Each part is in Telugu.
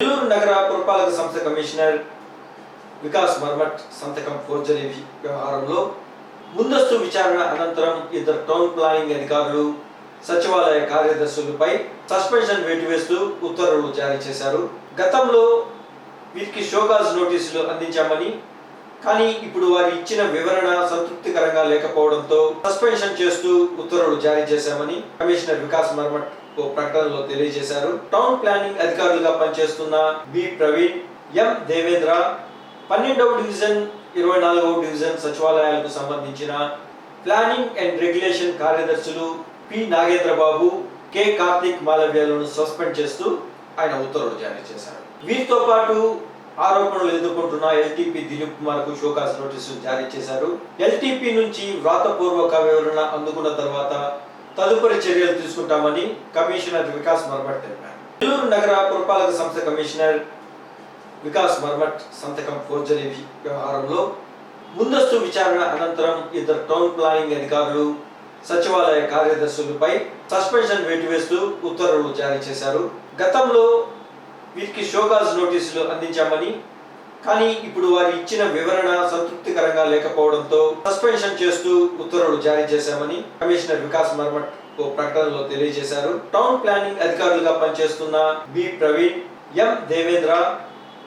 నెల్లూరు నగర పురపాలక సంస్థ కమిషనర్ వికాస్ మర్మట్ సంతకం ఫోర్జరీ వ్యవహారంలో ముందస్తు విచారణ అనంతరం ఇద్దరు టౌన్ ప్లానింగ్ అధికారులు సచివాలయ కార్యదర్శులపై సస్పెన్షన్ వేటివేస్తూ ఉత్తర్వులు జారీ చేశారు. గతంలో వీరికి షోకాజ్ నోటీసులు అందించామని కానీ ఇప్పుడు వారు ఇచ్చిన వివరణ సంతృప్తికరంగా లేకపోవడంతో సస్పెన్షన్ చేస్తూ ఉత్తర్వులు జారీ చేశామని కమిషనర్ వికాస్ మర్మట్ ఓ ప్రకటనలో తెలియజేశారు. టౌన్ ప్లానింగ్ అధికారులుగా పనిచేస్తున్న బి ప్రవీణ్ ఎం దేవేంద్ర పన్నెండవ డివిజన్ ఇరవై నాలుగవ డివిజన్ సచివాలయాలకు సంబంధించిన ప్లానింగ్ అండ్ రెగ్యులేషన్ కార్యదర్శులు పి నాగేంద్ర బాబు కె కార్తిక్ మాలవ్యాలను సస్పెండ్ చేస్తూ ఆయన ఉత్తర్వులు జారీ చేశారు. వీరితో పాటు ఆరోపణలు ఎదుర్కొంటున్న ఎల్టీపీ దిలీప్ కుమార్కు షోకాస్ నోటీసులు జారీ చేశారు. ఎల్టీపీ నుంచి వ్రాతపూర్వక వివరణ అందుకున్న తర్వాత తదుపరి చర్యలు తీసుకుంటామని కమిషనర్ వికాస్ మర్మట్ తెలిపారు. నెల్లూరు నగర పురపాలక సంస్థ కమిషనర్ వికాస్ మర్మట్ సంతకం ఫోర్జరీ వ్యవహారంలో ముందస్తు విచారణ అనంతరం ఇద్దరు టౌన్ ప్లానింగ్ అధికారులు సచివాలయ కార్యదర్శులపై సస్పెన్షన్ వేటివేస్తూ ఉత్తర్వులు జారీ చేశారు. గతంలో వీరికి షోకాజ్ నోటీసులు అందించామని కానీ ఇప్పుడు వారు ఇచ్చిన వివరణ సంతృప్తికరంగా లేకపోవడంతో సస్పెన్షన్ చేస్తూ ఉత్తర్వులు జారీ చేశామని కమిషనర్ వికాస్ మర్మట్ ఓ ప్రకటనలో తెలియజేశారు. టౌన్ ప్లానింగ్ అధికారులుగా పనిచేస్తున్న బి ప్రవీణ్ ఎం దేవేంద్ర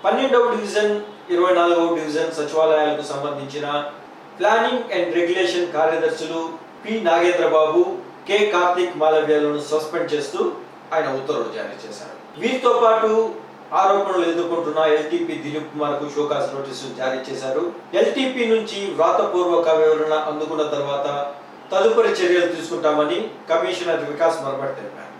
పన్నెండవ డివిజన్ ఇరవై నాలుగవ డివిజన్ సచివాలయాలకు సంబంధించిన ప్లానింగ్ అండ్ రెగ్యులేషన్ కార్యదర్శులు పి నాగేంద్ర బాబు కె కార్తిక్ మాలవ్యాలను సస్పెండ్ చేస్తూ ఆయన ఉత్తర్వులు జారీ చేశారు. వీరితో పాటు ఆరోపణలు ఎదుర్కొంటున్న ఎల్టీపీ దిలీప్ కుమార్కు షోకాస్ నోటీసులు జారీ చేశారు. ఎల్టీపీ నుంచి వ్రాతపూర్వక వివరణ అందుకున్న తర్వాత తదుపరి చర్యలు తీసుకుంటామని కమిషనర్ వికాస్ మర్మట్ తెలిపారు.